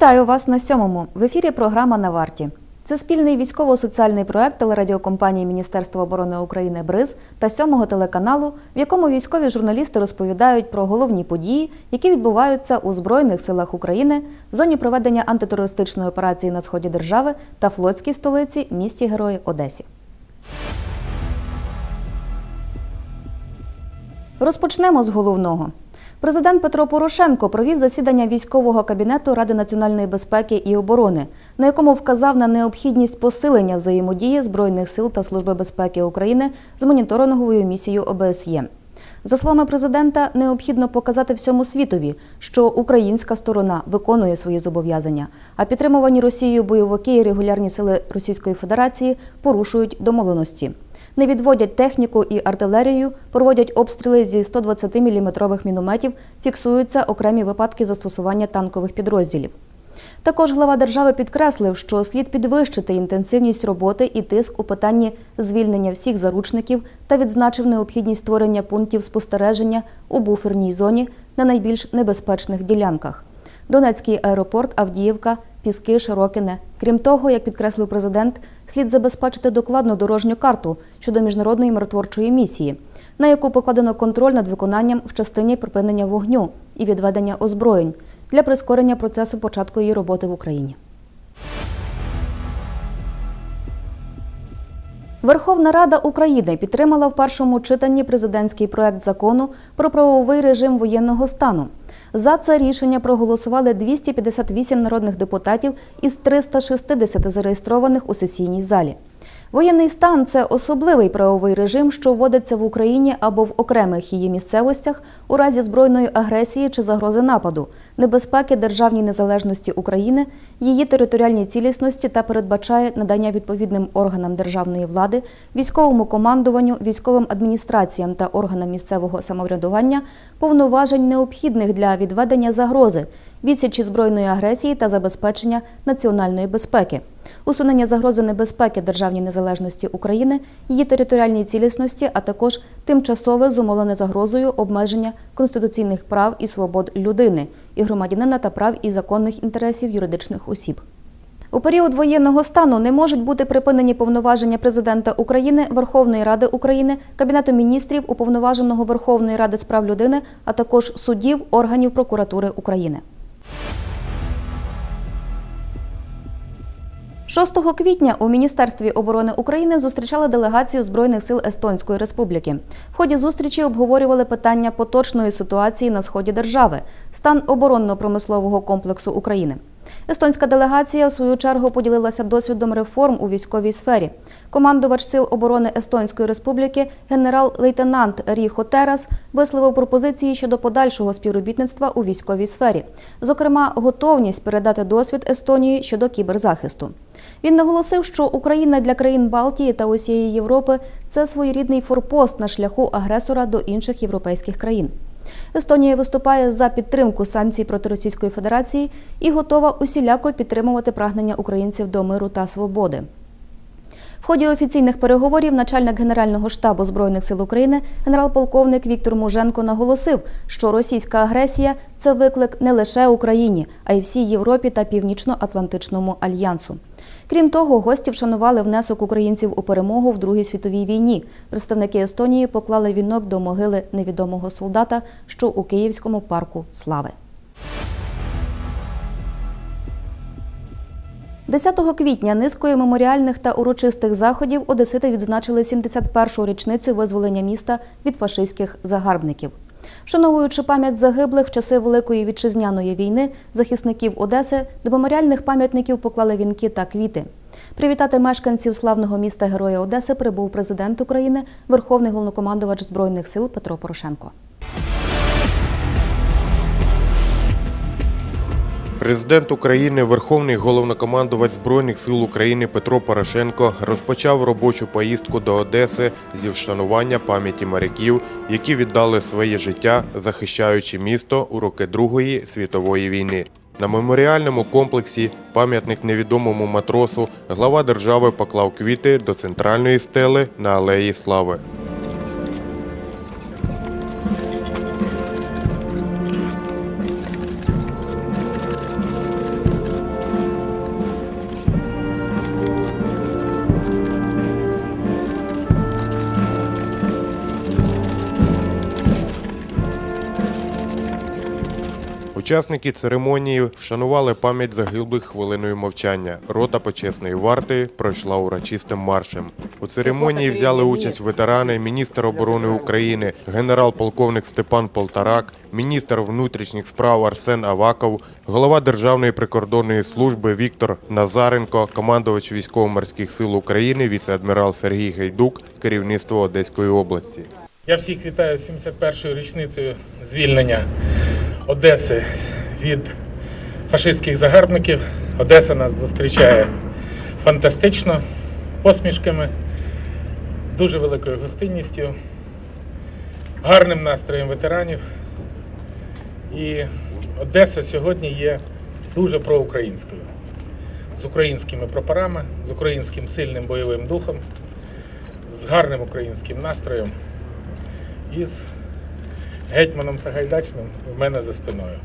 Вітаю вас на сьомому. В ефірі програма на варті. Це спільний військово-соціальний проект телерадіокомпанії Міністерства оборони України БРИЗ та сьомого телеканалу, в якому військові журналісти розповідають про головні події, які відбуваються у Збройних силах України, зоні проведення антитерористичної операції на сході держави та флотській столиці місті Герої Одесі. Розпочнемо з головного. Президент Петро Порошенко провів засідання військового кабінету Ради національної безпеки і оборони, на якому вказав на необхідність посилення взаємодії Збройних сил та Служби безпеки України з моніторинговою місією ОБСЄ. За словами президента, необхідно показати всьому світові, що українська сторона виконує свої зобов'язання, а підтримувані Росією бойовики і регулярні сили Російської Федерації порушують домовленості не відводять техніку і артилерію, проводять обстріли зі 120-мм мінометів, фіксуються окремі випадки застосування танкових підрозділів. Також глава держави підкреслив, що слід підвищити інтенсивність роботи і тиск у питанні звільнення всіх заручників та відзначив необхідність створення пунктів спостереження у буферній зоні на найбільш небезпечних ділянках. Донецький аеропорт, Авдіївка, Піски, Широкине. Крім того, як підкреслив президент, слід забезпечити докладну дорожню карту щодо міжнародної миротворчої місії, на яку покладено контроль над виконанням в частині припинення вогню і відведення озброєнь для прискорення процесу початку її роботи в Україні. Верховна Рада України підтримала в першому читанні президентський проект закону про правовий режим воєнного стану. За це рішення проголосували 258 народних депутатів із 360 зареєстрованих у сесійній залі. Воєнний стан це особливий правовий режим, що вводиться в Україні або в окремих її місцевостях у разі збройної агресії чи загрози нападу, небезпеки державній незалежності України, її територіальній цілісності та передбачає надання відповідним органам державної влади, військовому командуванню, військовим адміністраціям та органам місцевого самоврядування повноважень необхідних для відведення загрози, відсічі збройної агресії та забезпечення національної безпеки усунення загрози небезпеки державній незалежності України, її територіальній цілісності, а також тимчасове зумовлене загрозою обмеження конституційних прав і свобод людини і громадянина та прав і законних інтересів юридичних осіб. У період воєнного стану не можуть бути припинені повноваження президента України, Верховної Ради України, Кабінету міністрів, уповноваженого Верховної Ради з прав людини, а також суддів, органів прокуратури України. 6 квітня у Міністерстві оборони України зустрічали делегацію Збройних сил Естонської Республіки. В ході зустрічі обговорювали питання поточної ситуації на сході держави, стан оборонно-промислового комплексу України. Естонська делегація в свою чергу поділилася досвідом реформ у військовій сфері. Командувач сил оборони Естонської Республіки, генерал-лейтенант Ріхо Терас, висловив пропозиції щодо подальшого співробітництва у військовій сфері, зокрема, готовність передати досвід Естонії щодо кіберзахисту. Він наголосив, що Україна для країн Балтії та усієї Європи це своєрідний форпост на шляху агресора до інших європейських країн. Естонія виступає за підтримку санкцій проти Російської Федерації і готова усіляко підтримувати прагнення українців до миру та свободи. В ході офіційних переговорів начальник Генерального штабу Збройних сил України генерал-полковник Віктор Муженко наголосив, що російська агресія це виклик не лише Україні, а й всій Європі та Північно-Атлантичному альянсу. Крім того, гості вшанували внесок українців у перемогу в Другій світовій війні. Представники Естонії поклали вінок до могили невідомого солдата, що у Київському парку слави. 10 квітня низкою меморіальних та урочистих заходів одесити відзначили 71-у річницю визволення міста від фашистських загарбників. Вшановуючи пам'ять загиблих в часи Великої вітчизняної війни, захисників Одеси до меморіальних пам'ятників поклали вінки та квіти. Привітати мешканців славного міста Героя Одеси прибув президент України, Верховний головнокомандувач Збройних сил Петро Порошенко. Президент України, Верховний головнокомандувач Збройних сил України Петро Порошенко розпочав робочу поїздку до Одеси зі вшанування пам'яті моряків, які віддали своє життя, захищаючи місто у роки Другої світової війни. На меморіальному комплексі пам'ятник невідомому матросу глава держави поклав квіти до центральної стели на алеї Слави. Учасники церемонії вшанували пам'ять загиблих хвилиною мовчання. Рота почесної варти пройшла урочистим маршем. У церемонії взяли участь ветерани, міністр оборони України, генерал-полковник Степан Полтарак, міністр внутрішніх справ Арсен Аваков, голова Державної прикордонної служби Віктор Назаренко, командувач військово-морських сил України, віце-адмірал Сергій Гайдук, керівництво Одеської області. Я всіх вітаю з 71-ю річницею звільнення Одеси від фашистських загарбників. Одеса нас зустрічає фантастично, посмішками, дуже великою гостинністю, гарним настроєм ветеранів. І Одеса сьогодні є дуже проукраїнською, з українськими прапорами, з українським сильним бойовим духом, з гарним українським настроєм і з гетьманом Сагайдачним в мене за спиною.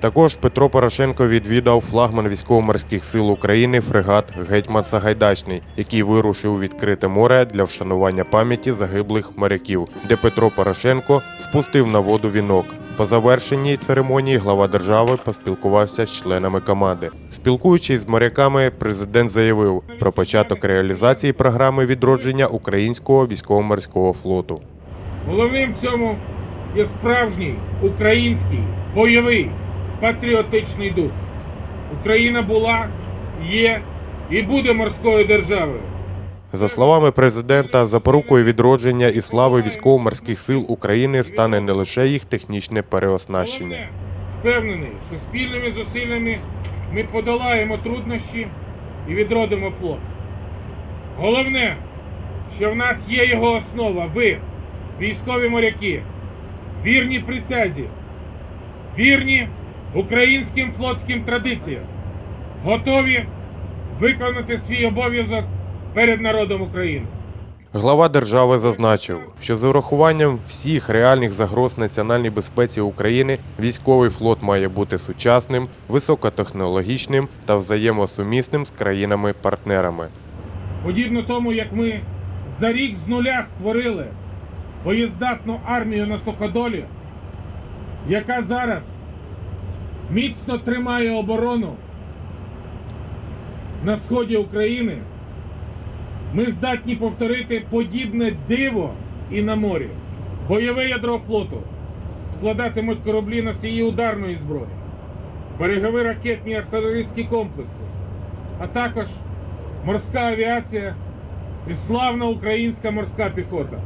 Також Петро Порошенко відвідав флагман військово-морських сил України фрегат Гетьман Сагайдачний, який вирушив у відкрите море для вшанування пам'яті загиблих моряків, де Петро Порошенко спустив на воду вінок. По завершенні церемонії глава держави поспілкувався з членами команди. Спілкуючись з моряками, президент заявив про початок реалізації програми відродження українського військово-морського флоту. Головним в цьому є справжній український бойовий патріотичний дух. Україна була, є і буде морською державою. За словами президента, запорукою відродження і слави військово-морських сил України стане не лише їх технічне переоснащення. Впевнений, що спільними зусиллями ми подолаємо труднощі і відродимо флот. Головне, що в нас є його основа. Ви, військові моряки, вірні присязі, вірні українським флотським традиціям, готові виконати свій обов'язок перед народом України. Глава держави зазначив, що з урахуванням всіх реальних загроз національній безпеці України військовий флот має бути сучасним, високотехнологічним та взаємосумісним з країнами-партнерами. Подібно тому, як ми за рік з нуля створили боєздатну армію на суходолі, яка зараз міцно тримає оборону на сході України, ми здатні повторити подібне диво і на морі. Бойове ядро флоту складатимуть кораблі носії ударної зброї, берегові ракетні артилерійські комплекси, а також морська авіація і славна українська морська піхота.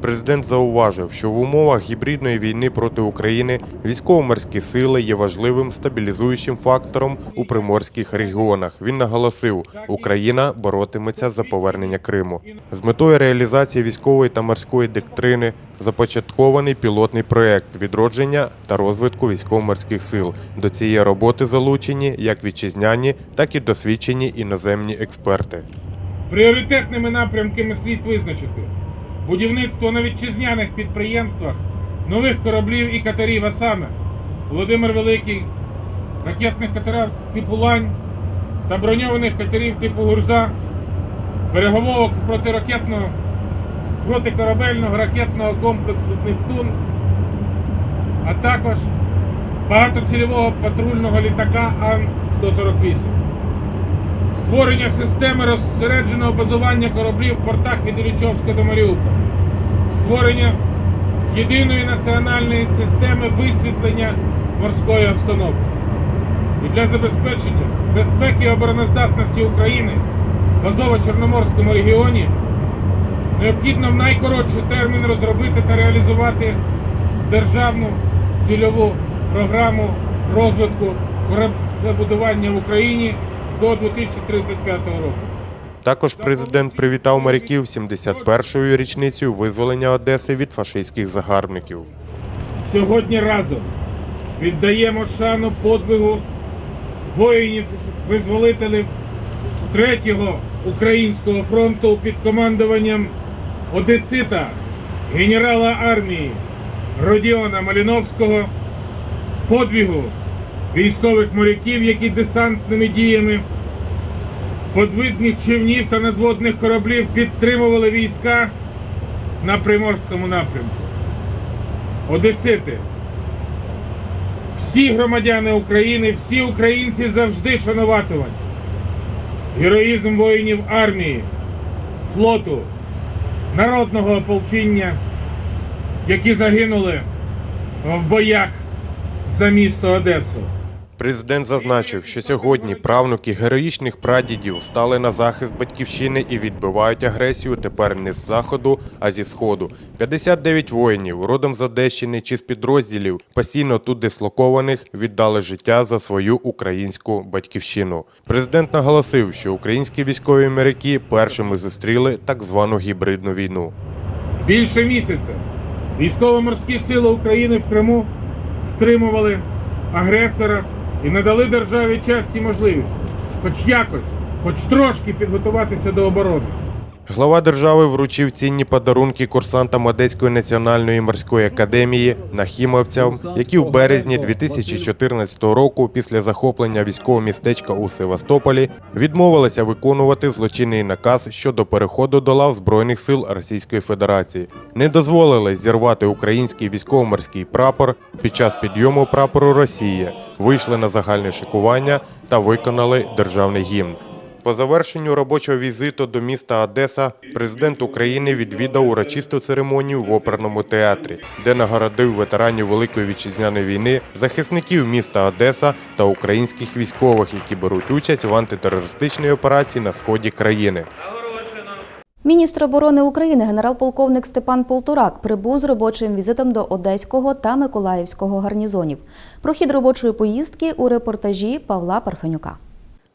Президент зауважив, що в умовах гібридної війни проти України військово-морські сили є важливим стабілізуючим фактором у приморських регіонах. Він наголосив, Україна боротиметься за повернення Криму. З метою реалізації військової та морської доктрини започаткований пілотний проект відродження та розвитку військово-морських сил. До цієї роботи залучені як вітчизняні, так і досвідчені іноземні експерти. Пріоритетними напрямками слід визначити будівництво на вітчизняних підприємствах нових кораблів і катерів, а саме Володимир Великий, ракетних катерів типу Лань та броньованих катерів типу Гурза, берегового протиракетного протикорабельного ракетного комплексу Нептун, а також багатоцільового патрульного літака Ан-148 створення системи розсередженого базування кораблів в портах від Іллічовська до Маріуполя, створення єдиної національної системи висвітлення морської обстановки. І для забезпечення безпеки і обороноздатності України в Азово-Чорноморському регіоні необхідно в найкоротший термін розробити та реалізувати державну цільову програму розвитку кораблебудування в Україні до 2035 року. Також президент привітав моряків 71-ю річницею визволення Одеси від фашистських загарбників. Сьогодні разом віддаємо шану подвигу воїнів-визволителів третього українського фронту під командуванням Одесита, генерала армії Родіона Маліновського, подвигу військових моряків, які десантними діями подвидних човнів та надводних кораблів підтримували війська на Приморському напрямку. Одесити, всі громадяни України, всі українці завжди шануватимуть героїзм воїнів армії, флоту, народного ополчення, які загинули в боях за місто Одесу. Президент зазначив, що сьогодні правнуки героїчних прадідів стали на захист батьківщини і відбивають агресію тепер не з заходу, а зі сходу. 59 воїнів, родом з Одещини чи з підрозділів, постійно тут дислокованих, віддали життя за свою українську батьківщину. Президент наголосив, що українські військові моряки першими зустріли так звану гібридну війну. Більше місяця військово-морські сили України в Криму стримували агресора і надали державі час і можливість хоч якось, хоч трошки підготуватися до оборони. Глава держави вручив цінні подарунки курсантам Одеської національної морської академії нахімовцям, які в березні 2014 року, після захоплення військового містечка у Севастополі, відмовилися виконувати злочинний наказ щодо переходу до лав збройних сил Російської Федерації, не дозволили зірвати український військово-морський прапор під час підйому прапору Росії, вийшли на загальне шикування та виконали державний гімн. По завершенню робочого візиту до міста Одеса президент України відвідав урочисту церемонію в оперному театрі, де нагородив ветеранів Великої вітчизняної війни, захисників міста Одеса та українських військових, які беруть участь в антитерористичній операції на сході країни. Міністр оборони України генерал-полковник Степан Полторак прибув з робочим візитом до Одеського та Миколаївського гарнізонів. Про хід робочої поїздки у репортажі Павла Парфенюка.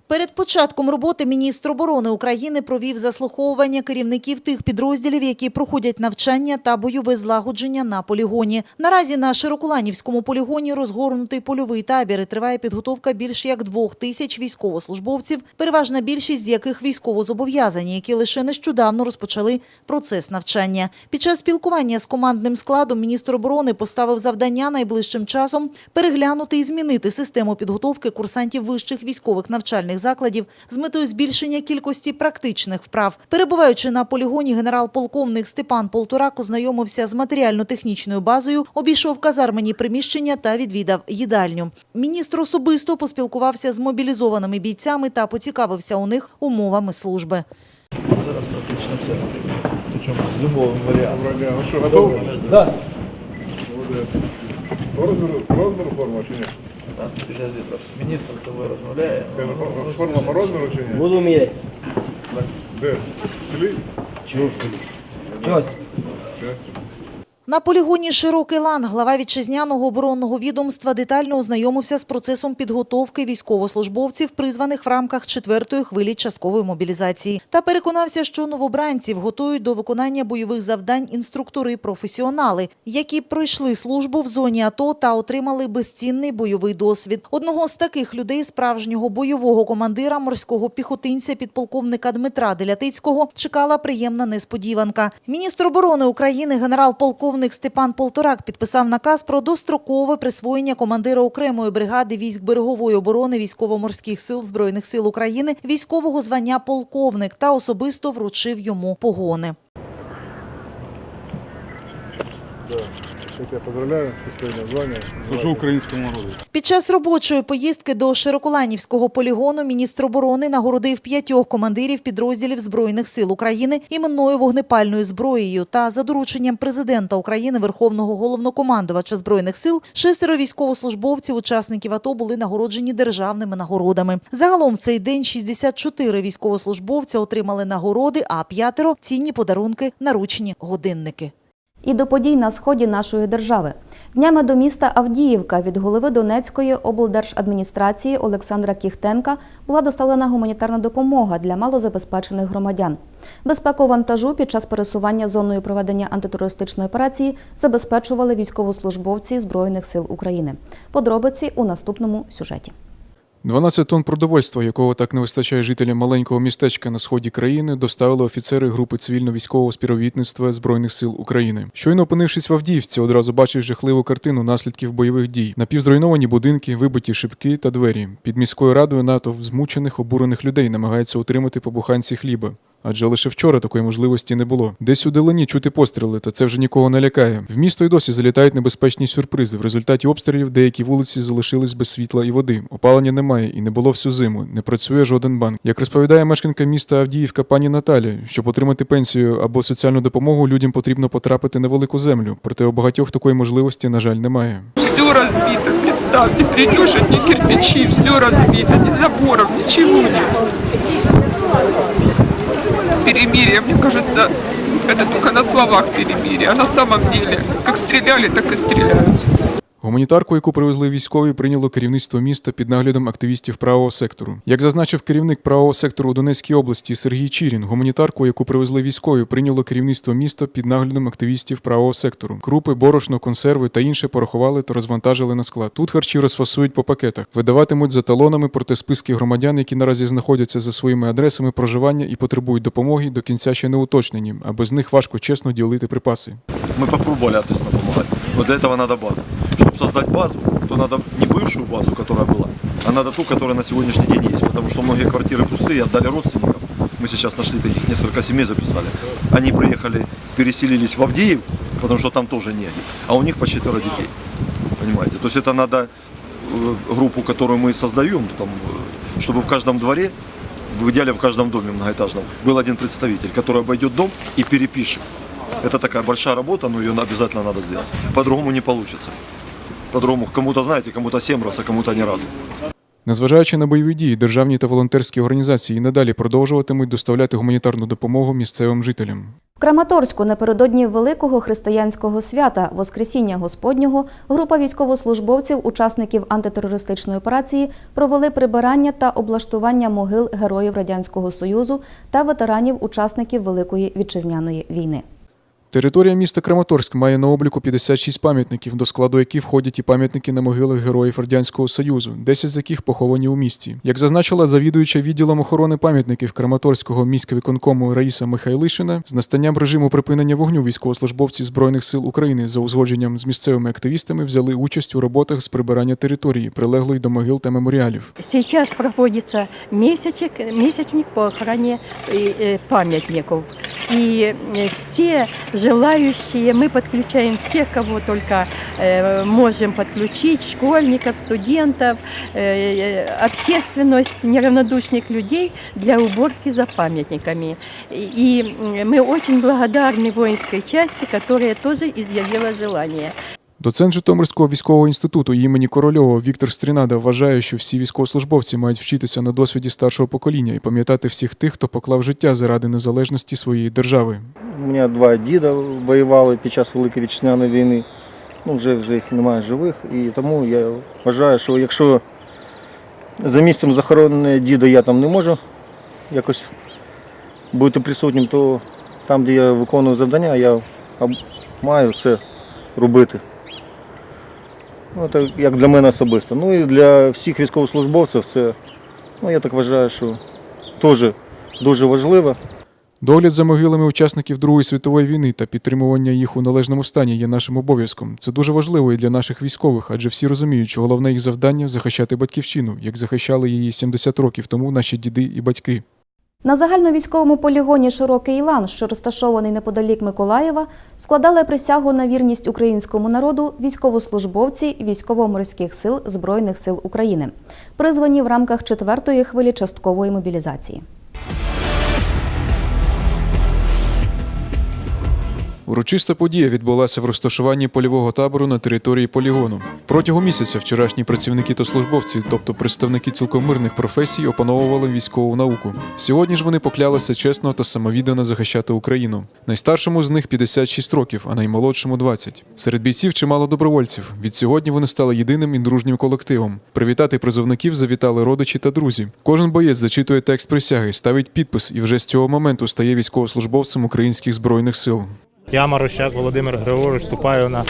Перед початком роботи міністр оборони України провів заслуховування керівників тих підрозділів, які проходять навчання та бойове злагодження на полігоні. Наразі на Широколанівському полігоні розгорнутий польовий табір і триває підготовка більш як двох тисяч військовослужбовців, переважна більшість з яких військовозобов'язані, які лише нещодавно розпочали процес навчання. Під час спілкування з командним складом міністр оборони поставив завдання найближчим часом переглянути і змінити систему підготовки курсантів вищих військових навчальних закладів з метою збільшення кількості практичних вправ. Перебуваючи на полігоні, генерал-полковник Степан Полторак ознайомився з матеріально-технічною базою, обійшов казармені приміщення та відвідав їдальню. Міністр особисто поспілкувався з мобілізованими бійцями та поцікавився у них умовами служби. Зараз практично все. Причому з любого варіанту. Ну що, готові? По розміру форма чи ні? Так, підожди трошки. Міністр з тобою розмовляє. Форма по розміру чи ні? Буду міряти. Де? В селі? Чого? Чогось. На полігоні «Широкий лан» глава вітчизняного оборонного відомства детально ознайомився з процесом підготовки військовослужбовців, призваних в рамках четвертої хвилі часткової мобілізації, та переконався, що новобранців готують до виконання бойових завдань інструктори-професіонали, які пройшли службу в зоні АТО та отримали безцінний бойовий досвід. Одного з таких людей, справжнього бойового командира морського піхотинця підполковника Дмитра Делятицького, чекала приємна несподіванка. Міністр оборони України генерал-полковник Степан Полторак підписав наказ про дострокове присвоєння командира окремої бригади військ берегової оборони військово-морських сил збройних сил України військового звання полковник та особисто вручив йому погони. Я тебе поздравляю, після звання. Служу українському народу. Під час робочої поїздки до Широколанівського полігону міністр оборони нагородив п'ятьох командирів підрозділів Збройних сил України іменною вогнепальною зброєю та за дорученням президента України Верховного головнокомандувача Збройних сил шестеро військовослужбовців, учасників АТО були нагороджені державними нагородами. Загалом в цей день 64 військовослужбовця отримали нагороди, а п'ятеро – цінні подарунки, наручні годинники. І до подій на сході нашої держави. Днями до міста Авдіївка від голови Донецької облдержадміністрації Олександра Кіхтенка була доставлена гуманітарна допомога для малозабезпечених громадян. Безпеку вантажу під час пересування зоною проведення антитерористичної операції забезпечували військовослужбовці Збройних сил України. Подробиці у наступному сюжеті. 12 тонн продовольства, якого так не вистачає жителям маленького містечка на сході країни, доставили офіцери групи цивільно-військового співробітництва Збройних сил України. Щойно опинившись в Авдіївці, одразу бачиш жахливу картину наслідків бойових дій: напівзруйновані будинки, вибиті шибки та двері. Під міською радою НАТО змучених, обурених людей намагається утримати по буханці хліба. Адже лише вчора такої можливості не було. Десь у далині чути постріли, та це вже нікого не лякає. В місто й досі залітають небезпечні сюрпризи. В результаті обстрілів деякі вулиці залишились без світла і води. Опалення немає і не було всю зиму. Не працює жоден банк. Як розповідає мешканка міста Авдіївка пані Наталі, щоб отримати пенсію або соціальну допомогу, людям потрібно потрапити на велику землю. Проте у багатьох такої можливості, на жаль, немає. Все разбито, представьте, придешь, одни кирпичи, все разбито, ни заборов, ничего нет. Перемирие, мне кажется, это только на словах перемирие, а на самом деле, как стреляли, так и стреляют. Гуманітарку, яку привезли військові, прийняло керівництво міста під наглядом активістів правого сектору. Як зазначив керівник правого сектору у Донецькій області Сергій Чірін, гуманітарку, яку привезли військові, прийняло керівництво міста під наглядом активістів правого сектору. Крупи, борошно, консерви та інше порахували та розвантажили на склад. Тут харчі розфасують по пакетах, видаватимуть за талонами, проте списки громадян, які наразі знаходяться за своїми адресами проживання і потребують допомоги, до кінця ще не уточнені, а без них важко чесно ділити припаси. Попробовали ответственно помогать. Но для этого надо базу. Чтобы создать базу, то надо не бывшую базу, которая была, а надо ту, которая на сегодняшний день есть. Потому что многие квартиры пустые, отдали родственникам. Мы сейчас нашли таких несколько семей, записали. Они приехали, переселились в Авдеев, потому что там тоже не а у них по четверо детей. Понимаете? То есть это надо э, группу, которую мы создаем, там, э, чтобы в каждом дворе, в идеале в каждом доме многоэтажном, был один представитель, который обойдет дом и перепишет. Это такая большая работа, но ее обязательно надо сделать. По-другому не получится. По-другому кому-то, знаете, кому-то семь раз, а кому-то ни разу. Незважаючи на бойові дії, державні та волонтерські організації надалі продовжуватимуть доставляти гуманітарну допомогу місцевим жителям. В Краматорську напередодні великого християнського свята Воскресіння Господнього група військовослужбовців, учасників антитерористичної операції, провели прибирання та облаштування могил героїв Радянського Союзу та ветеранів-учасників Великої вітчизняної війни. Територія міста Краматорськ має на обліку 56 пам'ятників, до складу яких входять і пам'ятники на могилах героїв Радянського Союзу, 10 з яких поховані у місті. Як зазначила завідуюча відділом охорони пам'ятників Краматорського міськвиконкому Раїса Михайлишина, з настанням режиму припинення вогню військовослужбовці Збройних сил України за узгодженням з місцевими активістами взяли участь у роботах з прибирання території, прилеглої до могил та меморіалів. Сейчас проводится месячек, месячник по охране э, э, памятников. И э, все желающие, мы подключаем всех, кого только э, можем подключить, школьников, студентов, э, э, общественность, неравнодушных людей для уборки за памятниками. И м, мы очень благодарны воинской части, которая тоже изъявила желание. Доцент Житомирського військового інституту імені Корольова Віктор Стрінада вважає, що всі військовослужбовці мають вчитися на досвіді старшого покоління і пам'ятати всіх тих, хто поклав життя заради незалежності своєї держави. У мене два діда воювали під час Великої вітчизняної війни. Ну, вже, вже їх немає живих. І тому я вважаю, що якщо за місцем захоронення діда я там не можу якось бути присутнім, то там, де я виконую завдання, я маю це робити. Ну, це як для мене особисто. Ну і для всіх військовослужбовців це, ну я так вважаю, що теж дуже важливо. Догляд за могилами учасників Другої світової війни та підтримування їх у належному стані є нашим обов'язком. Це дуже важливо і для наших військових, адже всі розуміють, що головне їх завдання захищати батьківщину, як захищали її 70 років тому наші діди і батьки. На загальновійськовому полігоні Широкий Ілан, що розташований неподалік Миколаєва, складали присягу на вірність українському народу військовослужбовці військово-морських сил Збройних сил України, призвані в рамках четвертої хвилі часткової мобілізації. Урочиста подія відбулася в розташуванні польового табору на території полігону. Протягом місяця вчорашні працівники та службовці, тобто представники цілком мирних професій, опановували військову науку. Сьогодні ж вони поклялися чесно та самовіддано захищати Україну. Найстаршому з них 56 років, а наймолодшому 20. Серед бійців чимало добровольців. Від сьогодні вони стали єдиним і дружнім колективом. Привітати призовників завітали родичі та друзі. Кожен боєць зачитує текст присяги, ставить підпис і вже з цього моменту стає військовослужбовцем українських збройних сил. Я Марощак Володимир Григорович вступаю на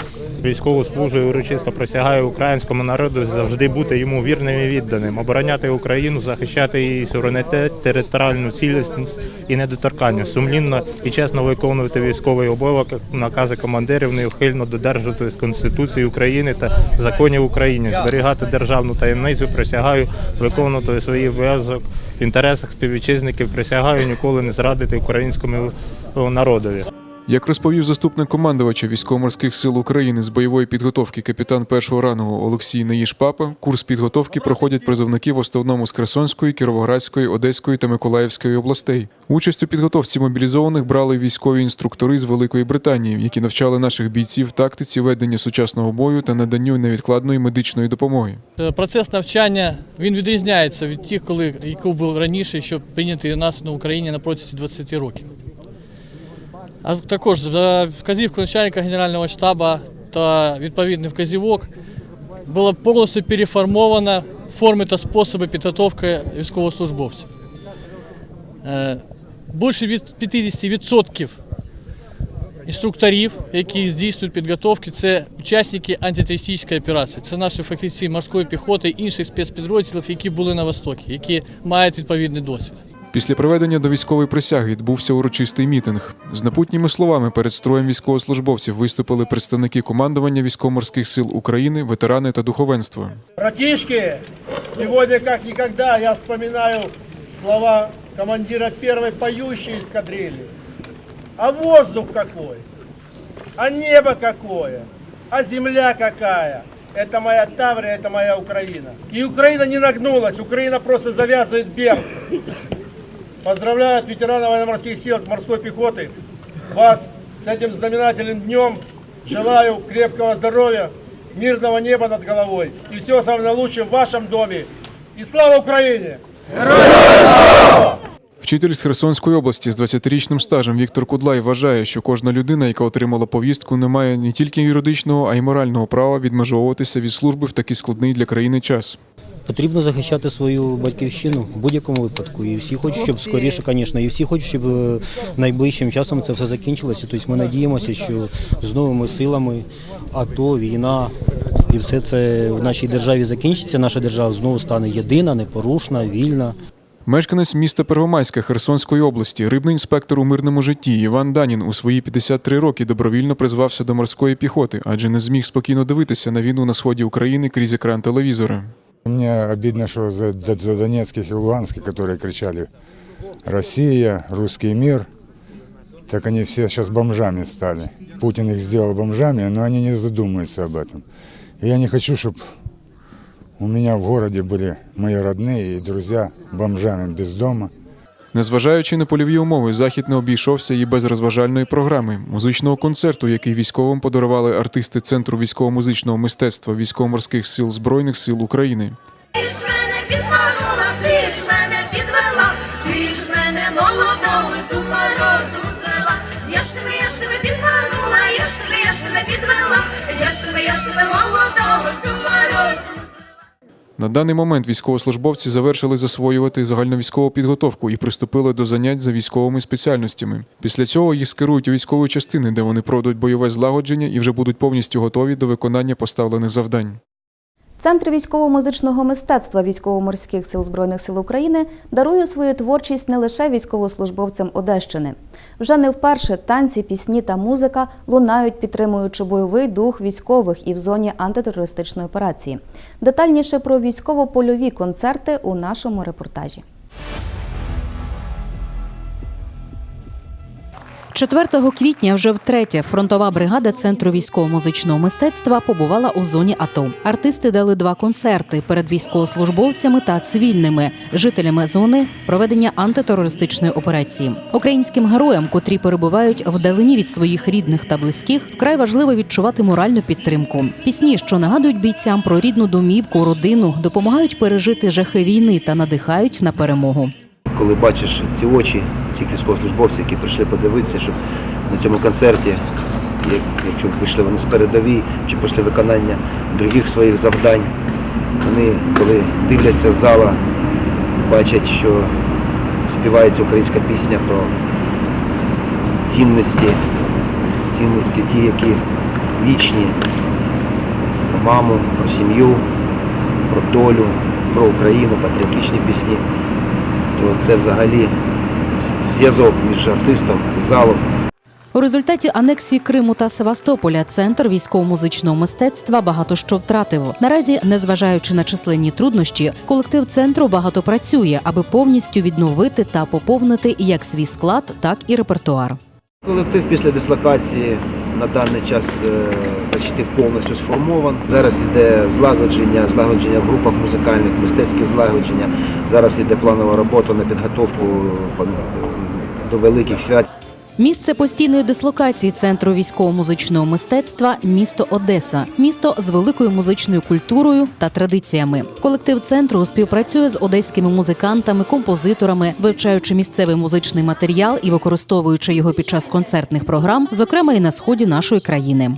військову службу і урочисто присягаю українському народу завжди бути йому вірним і відданим, обороняти Україну, захищати її суверенітет, територіальну цілісність і недоторканність, сумлінно і чесно виконувати військовий обов'язок, накази командирів, неухильно додержуватись Конституції України та законів України, зберігати державну таємницю, присягаю виконувати свої обов'язок в інтересах співвітчизників, присягаю ніколи не зрадити українському народові. Як розповів заступник командувача військово-морських сил України з бойової підготовки капітан першого рангу Олексій Наїш-Папа, курс підготовки проходять призовники в основному з Херсонської, Кіровоградської, Одеської та Миколаївської областей. Участь у підготовці мобілізованих брали військові інструктори з Великої Британії, які навчали наших бійців тактиці ведення сучасного бою та наданню невідкладної медичної допомоги. Е, Процес навчання він відрізняється від тих, коли який був раніше, що прийнятий у нас на Україні на протязі 20 років. А також за вказівку начальника Генерального штабу та відповідних вказівок було повністю переформовано форми та способи підготовки військовослужбовців. Е, Більше від 50% інструкторів, які здійснюють підготовки, це учасники антитерористичної операції. Це наші фахівці морської піхоти інших спецпідрозділів, які були на Востокі, які мають відповідний досвід. Після проведення до військової присяги відбувся урочистий мітинг. З напутніми словами перед строєм військовослужбовців виступили представники командування військово-морських сил України, ветерани та духовенство. Братишки, сегодня как никогда я вспоминаю слова командира первой поющей эскадрильи. А воздух какой, а небо какое, а земля какая. Это моя Таврия, это моя Украина. И Украина не нагнулась, Украина просто завязывает берцы. Поздравляю от ветеранов военно-морских сил, от морской пехоты. Вас с этим знаменательным днем. Желаю крепкого здоровья, мирного неба над головой и всего самого наилучшего в вашем доме. И слава Украине! Вчитель з Херсонської області з 20-річним стажем Віктор Кудлай вважає, що кожна людина, яка отримала повістку, не має не тільки юридичного, а й морального права відмежовуватися від служби в такий складний для країни час. Потрібно захищати свою батьківщину в будь-якому випадку. І всі хочуть, щоб скоріше, звісно, і всі хочуть, щоб е, найближчим часом це все закінчилося. Тобто ми надіємося, що з новими силами АТО, війна і все це в нашій державі закінчиться. Наша держава знову стане єдина, непорушна, вільна. Мешканець міста Первомайська Херсонської області, рибний інспектор у мирному житті Іван Данін у свої 53 роки добровільно призвався до морської піхоти, адже не зміг спокійно дивитися на війну на сході України крізь екран телевізора. Мне обидно, что за, за, за Донецких и Луганских, которые кричали «Россия», «Русский мир», так они все сейчас бомжами стали. Путин их сделал бомжами, но они не задумываются об этом. И я не хочу, чтобы у меня в городе были мои родные и друзья бомжами без дома. Незважаючи на польові умови, захід не обійшовся і без розважальної програми, музичного концерту, який військовим подарували артисти Центру військово-музичного мистецтва військово-морських сил Збройних сил України. Я ж тебе, я ж тебе молодого звела. На даний момент військовослужбовці завершили засвоювати загальновійськову підготовку і приступили до занять за військовими спеціальностями. Після цього їх скерують у військові частини, де вони пройдуть бойове злагодження і вже будуть повністю готові до виконання поставлених завдань. Центр військово-музичного мистецтва військово-морських сил Збройних сил України дарує свою творчість не лише військовослужбовцям Одещини. Вже не вперше танці, пісні та музика лунають, підтримуючи бойовий дух військових і в зоні антитерористичної операції. Детальніше про військово-польові концерти у нашому репортажі. 4 квітня вже втретє фронтова бригада Центру військово-музичного мистецтва побувала у зоні АТО. Артисти дали два концерти перед військовослужбовцями та цивільними жителями зони проведення антитерористичної операції. Українським героям, котрі перебувають вдалині від своїх рідних та близьких, вкрай важливо відчувати моральну підтримку. Пісні, що нагадують бійцям про рідну домівку, родину, допомагають пережити жахи війни та надихають на перемогу. Коли бачиш ці очі цих військовослужбовців, які прийшли подивитися, щоб на цьому концерті, якщо прийшли вони з передовій чи після виконання других своїх завдань, вони, коли дивляться з зала, бачать, що співається українська пісня про цінності цінності, ті, які вічні, про маму, про сім'ю, про долю, про Україну, патріотичні пісні, то це взагалі зв'язок між артистом і залом. У результаті анексії Криму та Севастополя центр військово-музичного мистецтва багато що втратив. Наразі, незважаючи на численні труднощі, колектив центру багато працює, аби повністю відновити та поповнити як свій склад, так і репертуар. Колектив після дислокації на даний час е, почти повністю сформован. Зараз йде злагодження, злагодження в групах музикальних, мистецьке злагодження. Зараз йде планова робота на підготовку е, до великих свят. Місце постійної дислокації центру військово-музичного мистецтва місто Одеса, місто з великою музичною культурою та традиціями. Колектив центру співпрацює з одеськими музикантами, композиторами, вивчаючи місцевий музичний матеріал і використовуючи його під час концертних програм, зокрема і на сході нашої країни.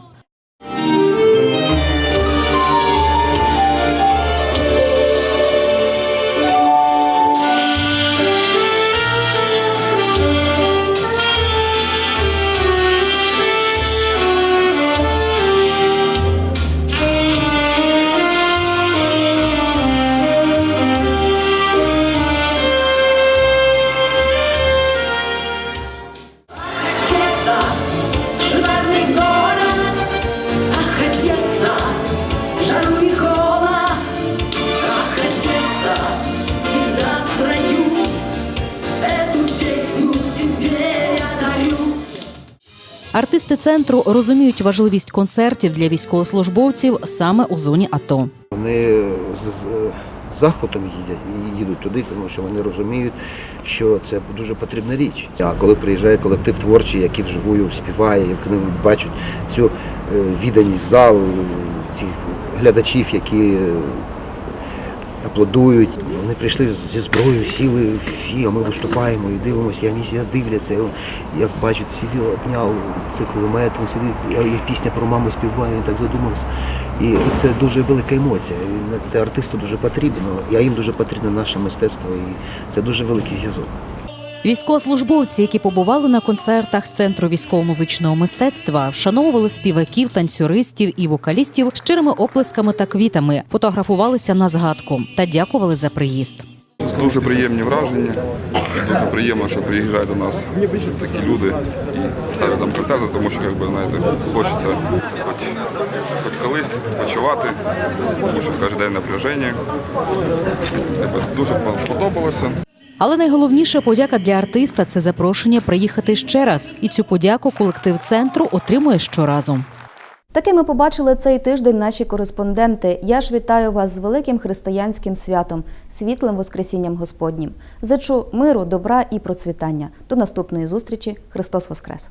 Артисти центру розуміють важливість концертів для військовослужбовців саме у зоні АТО. Вони з захватом їдять, їдуть туди, тому що вони розуміють, що це дуже потрібна річ. А коли приїжджає колектив творчий, який вживую співає, як вони бачать цю е, відданість залу, цих глядачів, які е, аплодують. Вони прийшли зі зброєю, сіли всі, а ми виступаємо і дивимося, і вони дивляться. Як бачать, сидів, обняв цей кулемет, він сидить, і пісня про маму співає, він так задумався. І це дуже велика емоція. Це артисту дуже потрібно, а їм дуже потрібно наше мистецтво, і це дуже великий зв'язок. Військовослужбовці, які побували на концертах центру військово-музичного мистецтва, вшановували співаків, танцюристів і вокалістів щирими оплесками та квітами, фотографувалися на згадку та дякували за приїзд. Дуже приємні враження. Дуже приємно, що приїжджають до нас такі люди і ставлять нам концерти, тому що, як би, знаєте, хочеться хоч, хоч колись відпочивати, тому що кожен день напряження. Дуже сподобалося. Але найголовніша подяка для артиста це запрошення приїхати ще раз. І цю подяку колектив центру отримує щоразу. Такими побачили цей тиждень наші кореспонденти. Я ж вітаю вас з великим християнським святом, світлим Воскресінням Господнім. Зичу миру, добра і процвітання. До наступної зустрічі. Христос Воскрес!